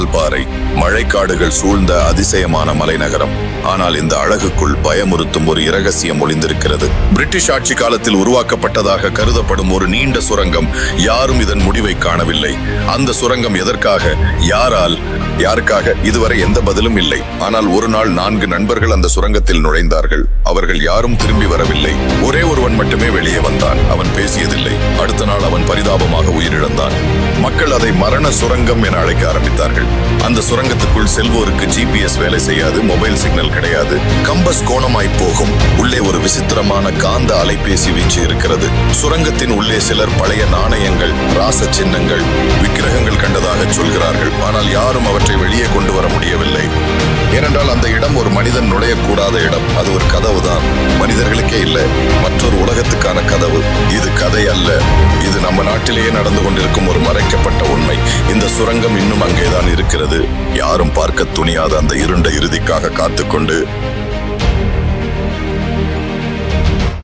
வால்பாறை மழைக்காடுகள் சூழ்ந்த அதிசயமான மலைநகரம். ஆனால் இந்த அழகுக்குள் பயமுறுத்தும் ஒரு இரகசியம் ஒளிந்திருக்கிறது. பிரிட்டிஷ் ஆட்சி காலத்தில் உருவாக்கப்பட்டதாக கருதப்படும் ஒரு நீண்ட சுரங்கம் யாரும் இதன் முடிவை காணவில்லை. அந்த சுரங்கம் எதற்காக? யாரால்? யாருக்காக? இதுவரை எந்த பதிலும் இல்லை. ஆனால் ஒரு நாள் நான்கு நண்பர்கள் அந்த சுரங்கத்தில் நுழைந்தார்கள். அவர்கள் யாரும் திரும்பி வரவில்லை. ஒரே ஒருவன் மட்டுமே வெளியே வந்தான். அவன் பேசியதில்லை. அடுத்த நாள் அவன் பரிதாபமாக உயிரிழந்தான். மக்கள் அதை மரண சுரங்கம் என அழைக்க ஆரம்பித்தார்கள். அந்த சுரங்கத்துக்குள் செல்வோருக்கு ஜிபிஎஸ் வேலை செய்யாது மொபைல் சிக்னல் கிடையாது. கம்பஸ் கோணமாய் போகும். உள்ளே ஒரு விசித்திரமான காந்த அலைபேசி வீச்சு இருக்கிறது. சுரங்கத்தின் உள்ளே சிலர் பழைய நாணயங்கள் ராச சின்னங்கள் விக்கிரகங்கள் கண்டதாக சொல்கிறார்கள். ஆனால் யாரும் அவற்றை வெளியே கொண்டு வர முடியவில்லை. ஏனென்றால் அந்த இடம் ஒரு மனிதன் நுழையக்கூடாத இடம். அது ஒரு கதவு தான் மனிதர்களுக்கே இல்லை. மற்றொரு உலகத்துக்கான கதவு. இது கதை அல்ல. நம்ம நாட்டிலேயே நடந்து கொண்டிருக்கும் ஒரு மறைக்கப்பட்ட உண்மை. இந்த சுரங்கம் இன்னும் அங்கேதான் இருக்கிறது. யாரும் பார்க்க துணியாத அந்த இருண்ட இறுதிக்காக காத்துக்கொண்டு